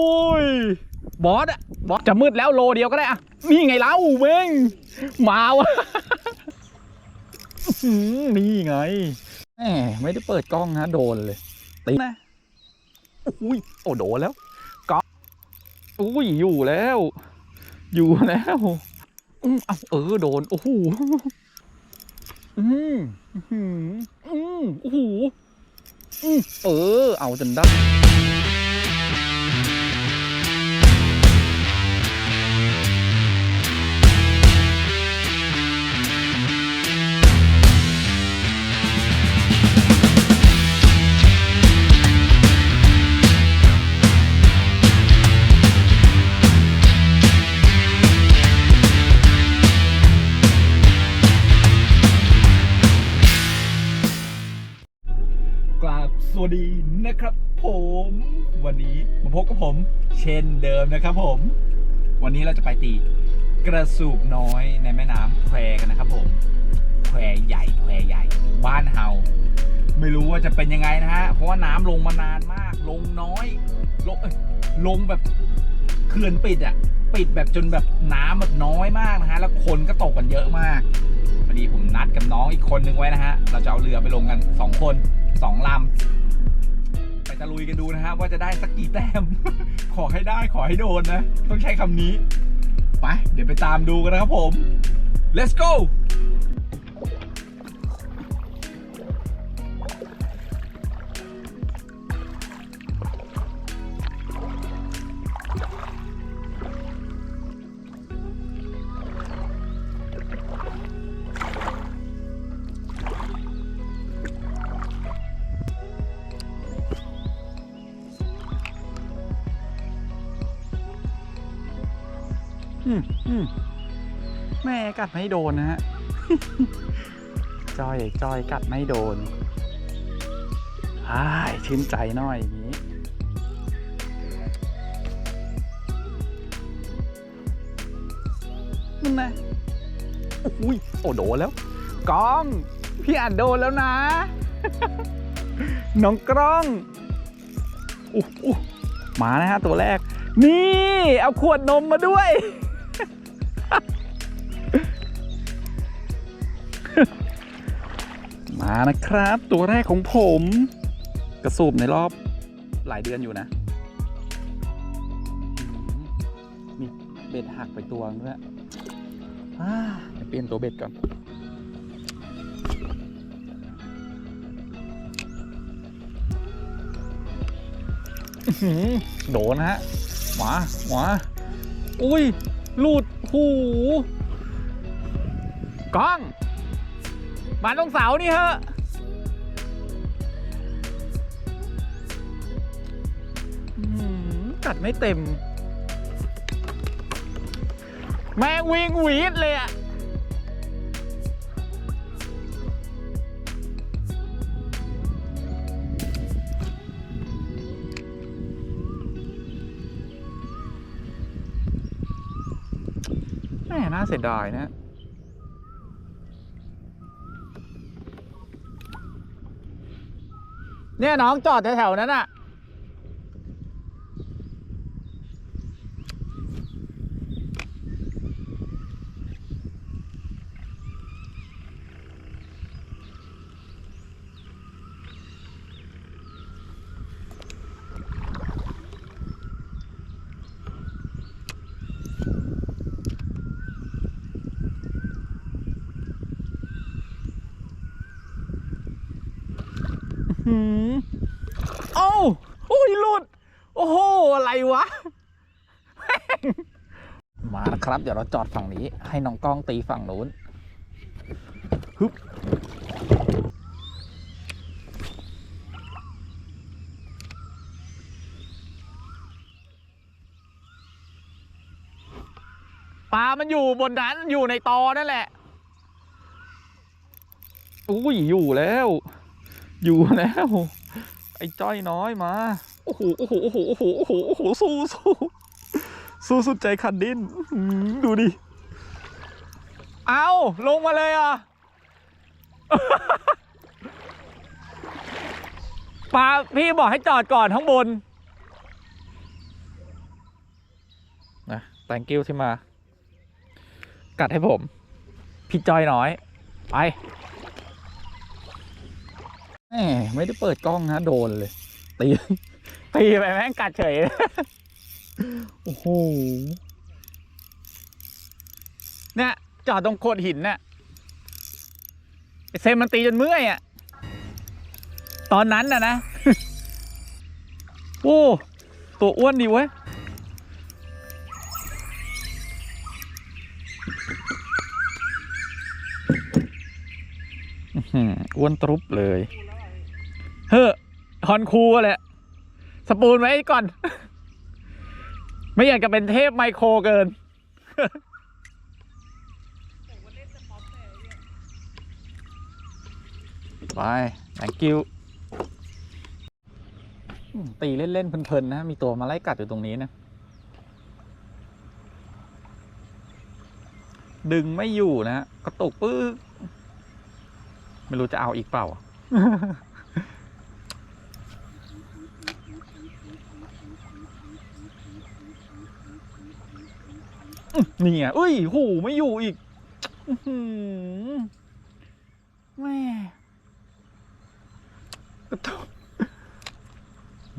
โอ้ย บอสอะบอสจะมืดแล้วโลเดียวก็ได้อะนี่ไงเล่าเม้งมาวะนี่ไงแหมไม่ได้เปิดกล้องนะโดนเลยตีนะอุ้ยโอ้โดนแล้วก๊อฟอุ้ยอยู่แล้ว อยู่แล้วอืมเอาเออโดนโอ้โหอืมอื้อหืออืมโอ้โหอืมเออเอาจนได้ มาพบกับผมเช่นเดิมนะครับผม วันนี้เราจะไปตีกระสูบน้อยในแม่น้ำแควกันนะครับผมแควใหญ่แควใหญ่ บ้านเฮาไม่รู้ว่าจะเป็นยังไงนะฮะ เพราะว่าน้ำลงมานานมาก ลงน้อยลงลงแบบเขื่อนปิดอะปิดแบบจนแบบน้ำแบบน้อยมากนะฮะ แล้วคนก็ตกกันเยอะมากพอดีผมนัดกับน้องอีกคนนึงไว้นะฮะ เราจะเอาเรือไปลงกัน 2 คนสองลำ ไปตะลุยกันดูนะฮะว่าจะได้สักกี่แต้ม ขอให้ได้ขอให้โดนนะ ต้องใช้คำนี้ ไป เดี๋ยวไปตามดูกันนะครับผม let's go แม่กัดไม่โดนนะฮะ จอยจอยกัดไม่โดนอ้ายชื่นใจหน่อยอย่างนี้นั่นนะอุ้ยโอ้โดนแล้วกล้อง พี่อ่านโดนแล้วนะ น้องกล้องออู้มานะฮะตัวแรก นี่ เอาขวดนมมาด้วย นะครับ ตัวแรกของผม กระสูบในรอบหลายเดือนอยู่นะ มีเบ็ดหักไปตัวด้วยเปลี่ยนตัวเบ็ดก่อน โดนะฮะหมาหมาอุ้ยหลุดหูกล้อง มาตรงเสานี่เหอะหืมกัดไม่เต็ม แมงวิงหวีดเลยอะแม่น่าเสียดายนะ เนี่ยน้องจอดแถวๆนั้นอะหืมเอ้าโอ้ยหลุด โอ้โห อะไร วะ มานะครับ เดี๋ยวเราจอดฝั่งนี้ ให้น้องกล้องตีฝั่งนู้นฮึบปลา มันอยู่บนนั้นอยู่ในตอนั่นแหละ อุ้ย อยู่แล้ว อยู่แล้ว ไอ้จ้อยน้อยมา โอ้โหโอ้โหโอ้โหโอ้โหโอ้โหโอ้โหสู้สู้สู้สุดใจขันดิ้นดูดิ เอาลงมาเลยอะปาพี่บอกให้จอดก่อนข้างบนนะ thank you ที่มา กัดให้ผม พี่จอยน้อย ไปแหมไม่ได้เปิดกล้องนะโดนเลยตี ตีไปแม่งกัดเฉย โอ้โห เนี่ยจอดตรงโขดหินเนี่ยไอเซมมันตีจนเมื่อยอะ ตอนนั้นน่ะนะ โอ้ ตัวอ้วนดีเว้ยอื้อหืออ้วนตรุบเลย เฮ้อฮอนคูแหละ สปูนไว้ก่อน ไม่อยากจะเป็นเทพไมโครเกิน ไป thank you ตีเล่น ๆ เพลิน ๆ นะ มีตัวมาไล่กัดอยู่ตรงนี้นะ ดึงไม่อยู่นะ กระตุกปึ๊กไม่รู้จะเอาอีกเปล่า นี่ไงเอ้ยหูไม่อยู่อีกแม่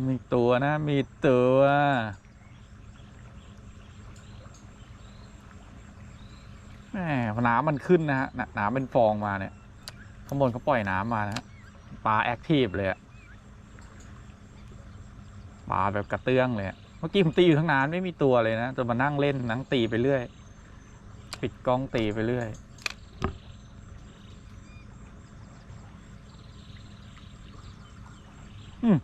มีตัวนะ มีตัว แหมน้ำมันขึ้นนะฮะ น้ำเป็นฟองมาเนี่ย ข้างบนเขาปล่อยน้ำมานะฮะปลาแอคทีฟเลยอะปลาแบบกระเตื้องเลยอะ เมื่อกี้ผมตีอยู่ทั้งนานไม่มีตัวเลยนะจนมานั่งเล่นนั่งตีไปเรื่อย ปิดกล้องตีไปเรื่อยอืม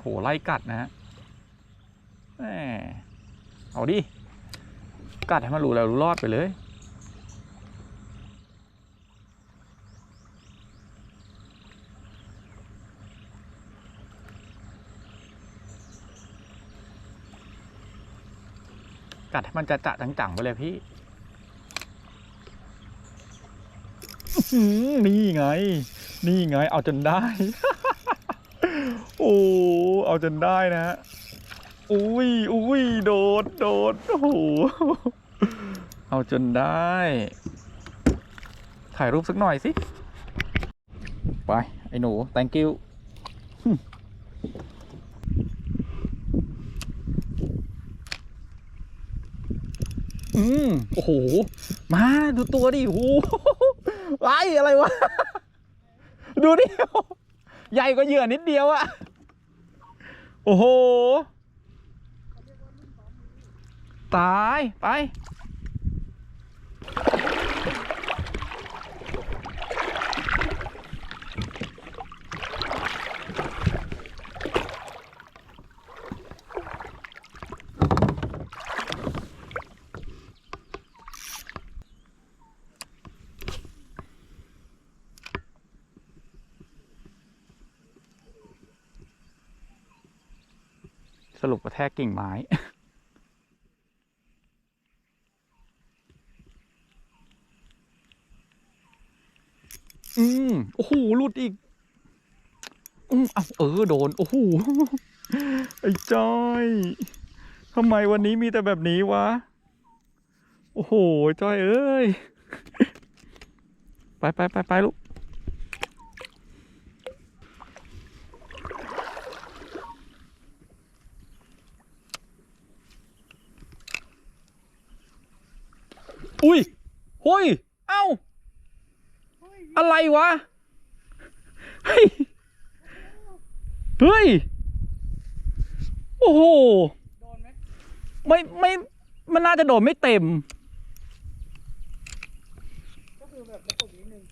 โหไล่กัดนะฮะแหมเอาดิ กัดให้มันรู้แล้วรู้รอดไปเลย กัดให้มันจะจะจังๆไปเลยพี่นี่ไง นี่ไง เอาจนได้ โอ้ เอาจนได้นะฮะ อุ้ยอุ้ยโดด โดด โอ้โห เอาจนได้ ถ่ายรูปสักหน่อยสิ ไป ไอ้หนู thank you โอ้โห มาดูตัวดิโอ้โหไล่อะไรวะ ดูดิใหญ่กว่าเหยื่อนิดเดียวอะโอ้โห ตาย ไป สรุปกระแทกกิ่งไม้ อืมโอ้โหหลุดอีกอืมเอาเออ โดน โอ้โห ไอ้จอยทำไมวันนี้มีแต่แบบนี้วะ โอ้โห จอยเอ้ย ไปไปไปไปลูก อุ้ยโฮ้ย เอ้า อะไรวะ เฮ้ย เฮ้ย โอ้โหโดนไหมไม่ ไม่ มันน่าจะโดนไม่เต็ม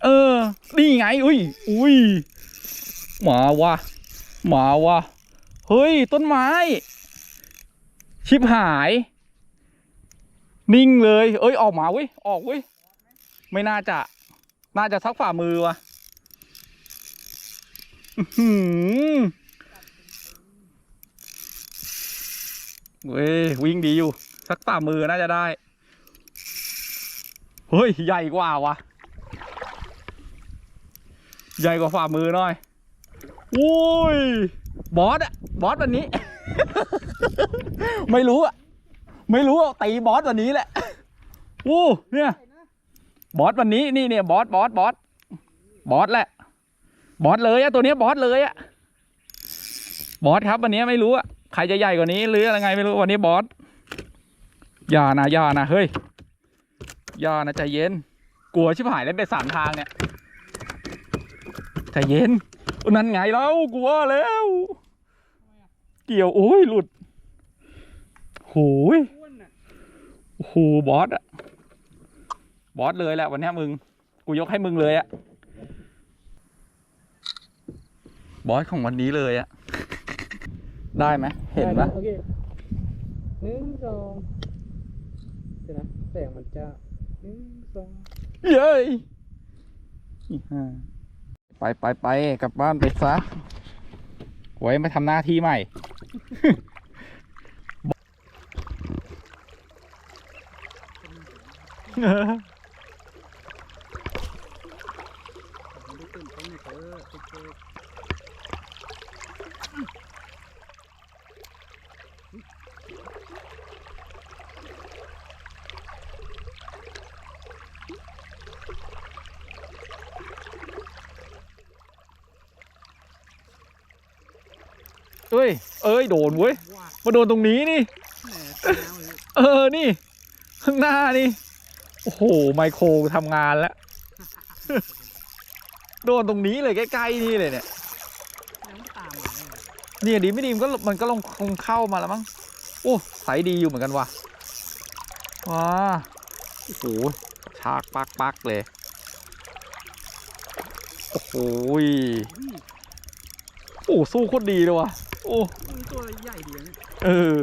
เออ นี่ไง อุ้ย อุ้ย หมาวะ หมาวะ เฮ้ย ต้นไม้ ชิบหาย นิ่งเลย เอ้ย ออกมาเว้ย ออกเว้ย ไม่น่าจะ น่าจะสักฝ่ามือวะอื้อหือเว้ย วิ่งดีอยู่ สักฝ่ามือน่าจะได้ เฮ้ย ใหญ่กว่าวะใหญ่กว่าฝ่ามือหน่อยโอ้ย บอสอะบอสวันนี้ ไม่รู้อะ ไม่รู้อะตีบอสวันนี้แหละอู้เนี่ยบอสวันนี้นี่เนี่ยบอสบอสบอสบอสแหละ บอสเลยอะตัวนี้บอสเลยอะบอสครับวันนี้ไม่รู้อะใครจะใหญ่กว่านี้หรืออะไรไงไม่รู้วันนี้บอสอย่านะอย่านะเฮ้ยอย่านะใจเย็น กลัวชิบหายเล่นไปสามทางเนี่ยใจเย็นอุ๊ยนั่นไงแล้วกลัวแล้ว เกี่ยวโอ้ยหลุดโหยอ้วนน่ะ โอ้โหบอสอะบอสเลยแหละวันเนี้ยมึง กูยกให้มึงเลยอะบอสของวันนี้เลยอะได้ไหมเห็นปะโอเคหนึ่งสองเดี๋ยวนะแสงมันจะหนึ่งสองเย้ยอีห่าไปไปไปกลับบ้านไปซะไว้มาทำหน้าที่ใหม่ ผมได้ตื่น เต้นเลยเออเจ๊กเอ้ย เอ้ย โดนเว้ยว้ามาโดนตรงนี้นี่แหมเท้าเลยเออ นี่ ข้างหน้านี่ โอ้โห ไมโครทำงานแล้ว โดนตรงนี้เลยใกล้ๆนี่เลยเนี่ยยังไม่ตามมาเลยเนี่ยดีไม่ดีมันก็มันก็ลงคงเข้ามาแล้วมั้งโอ้ใสดีอยู่เหมือนกันว่ะว้าโอ้โหชากปักปักเลย โอ้โหยอุ้ยโอ้สู้โคตรดีเลยว่ะโอ้มันตัวใหญ่ดีนะเนี่ยเออ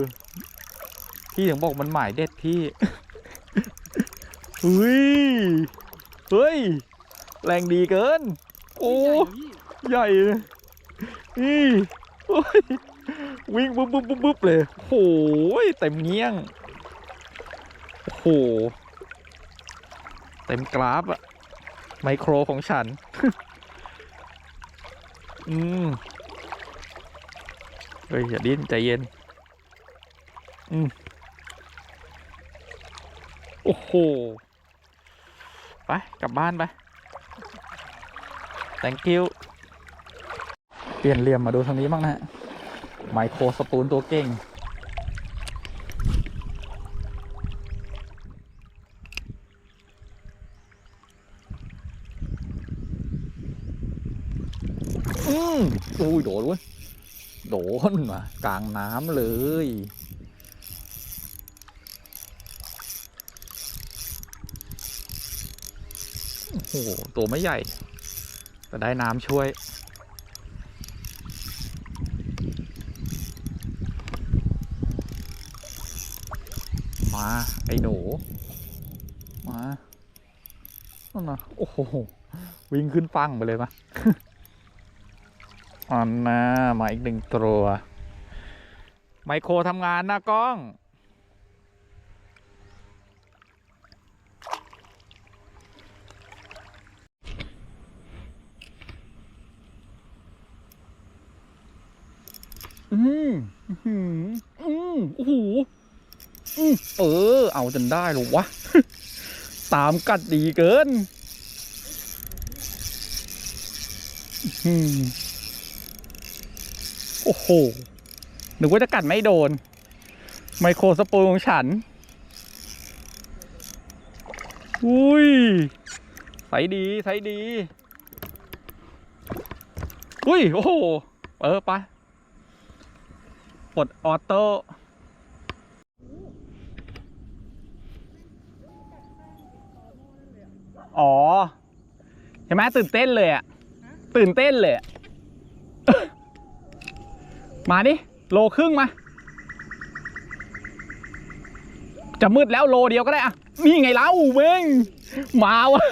พี่ถึงบอกมันหมายเด็ดพี่ เฮ้ยเฮ้ย แรงดีเกิน โอ้ใหญ่เหรอพี่ใหญ่เลยนี่โอ้ยวิ่งบึ๊บบึ๊บบึ๊บบึ๊บเลยโอ้โหเต็มเงี้ยงโอ้โหเต็มกราฟอะไมโครของฉัน อืมเฮ้ยอย่าดิ้นใจเย็น อืมโอ้โห ไป กลับบ้านไป thank you เปลี่ยนเหลี่ยมมาดูทางนี้บ้างนะฮะไมโครสปูนตัวเก่ง อืมอุ้ย โดนเว้ย โดนมากลางน้ำเลย โอ้โหตัวไม่ใหญ่ แต่ได้น้ำช่วย มา ไอ้หนู มานั่นนะโอ้โห วิ่งขึ้นฟังไปเลยมาอันนะมาอีกหนึ่งตัว ไมโครทำงานนะกล้อง อื มอืมอืมโอ้โหอืมเออ เอาจนได้หรอวะ ตามกัดดีเกินอืมโอ้โหนึกว่าจะกัดไม่โดน ไมโครสปูนของฉัน อุ้ยใสดีใสดี อุ้ย โอ้โห เออ ไป ปลดออโต้อ๋อใช่ไหมตื่นเต้นเลยอะตื่นเต้นเลยอะมาดิ โลครึ่งมา จะมืดแล้วโลเดียวก็ได้อะนี่ไงเล่าเม้งมาวะ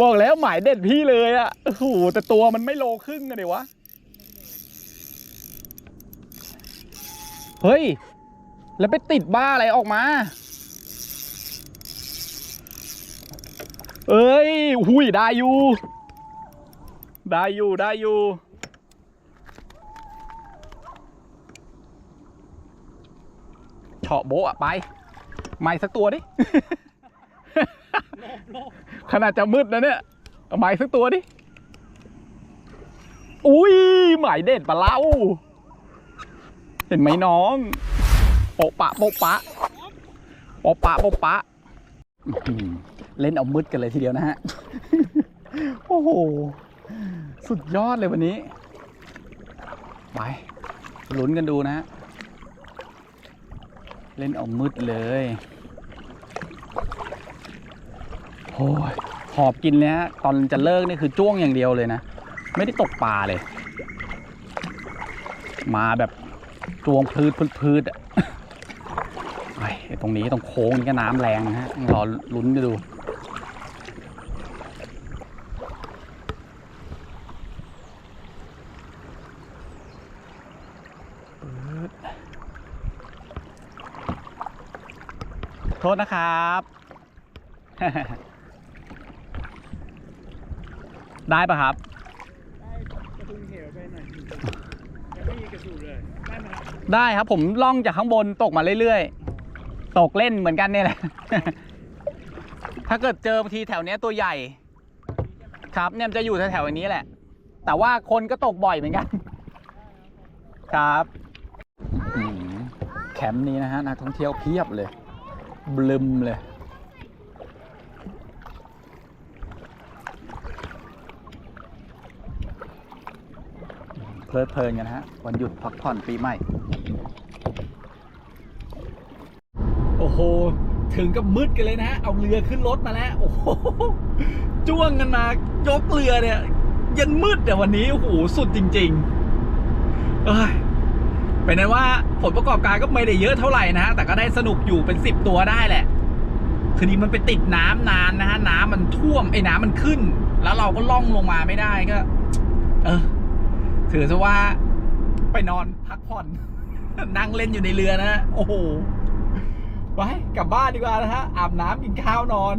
บอกแล้วหมายเด็ดพี่เลยอะโอ้โหแต่ตัวมันไม่โลครึ่งอะเดี๋ยววะ เฮ้ย แล้วไปติดบ้าอะไรออกมา เอ้ยหุยได้อยู่ ได้อยู่ได้อยู่เฉาะโบะอะไปไม้สักตัวดิ ขนาดจะมืดนะเนี่ยเอาไม้สักตัวดิ อุ้ยหมายเด็ดปะเล่า เห็นไหมน้องโปะปะโปะปะโปะปะโปะปะเล่นเอามืดกันเลยทีเดียวนะฮะ โอ้โห สุดยอดเลยวันนี้ ไปลุ้นกันดูนะฮะเล่นเอามืดเลยโอ้ยหอบกินเลยฮะ ตอนจะเลิกนี่คือจ้วงอย่างเดียวเลยนะ ไม่ได้ตกปลาเลย มาแบบ จวงพืดพืดพืดอะไอ้ตรงนี้ตรงโค้งนี่ก็น้ำแรงนะฮะรอลุ้นกันดูโทษนะครับ ได้ปะครับ ได้กระทุงเหวไปหน่อยยังไม่มีกระสูบเลย ได้ครับผมล่องจากข้างบนตกมาเรื่อยๆ ตกเล่นเหมือนกันเนี่ยแหละ ถ้าเกิดเจอบางทีแถวเนี้ยตัวใหญ่ ครับเนี่ยมันจะอยู่แถวๆอย่างนี้แหละ แต่ว่าคนก็ตกบ่อยเหมือนกัน ครับอืมแคมป์นี้นะฮะนักท่องเที่ยวเพียบเลยบลึมเลย เพลิดเพลินกันฮะวันหยุดพักผ่อนปีใหม่ โอ้โห ถึงกับมืดกันเลยนะฮะ เอาเรือขึ้นรถมาแล้ว โอ้โห จ้วงกันมายกเรือเนี่ย ยันมืดแต่วันนี้ โอ้โห สุดจริง ๆ เอ้ยเป็นไงว่าผลประกอบการก็ไม่ได้เยอะเท่าไหร่นะฮะ แต่ก็ได้สนุกอยู่เป็นสิบตัวได้แหละทีนี้มันไปติดน้ำนานนะฮะ น้ำมันท่วมไอ้น้ำมันขึ้น แล้วเราก็ล่องลงมาไม่ได้ก็ เออ ถือซะว่าไปนอนพักผ่อน นั่งเล่นอยู่ในเรือนะ โอ้โห ไปกลับบ้านดีกว่านะฮะอาบน้ำกินข้าวนอน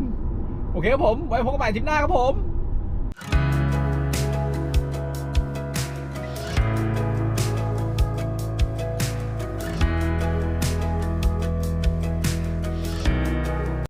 โอเคครับผม ไว้พบกันใหม่ทริปหน้าครับผม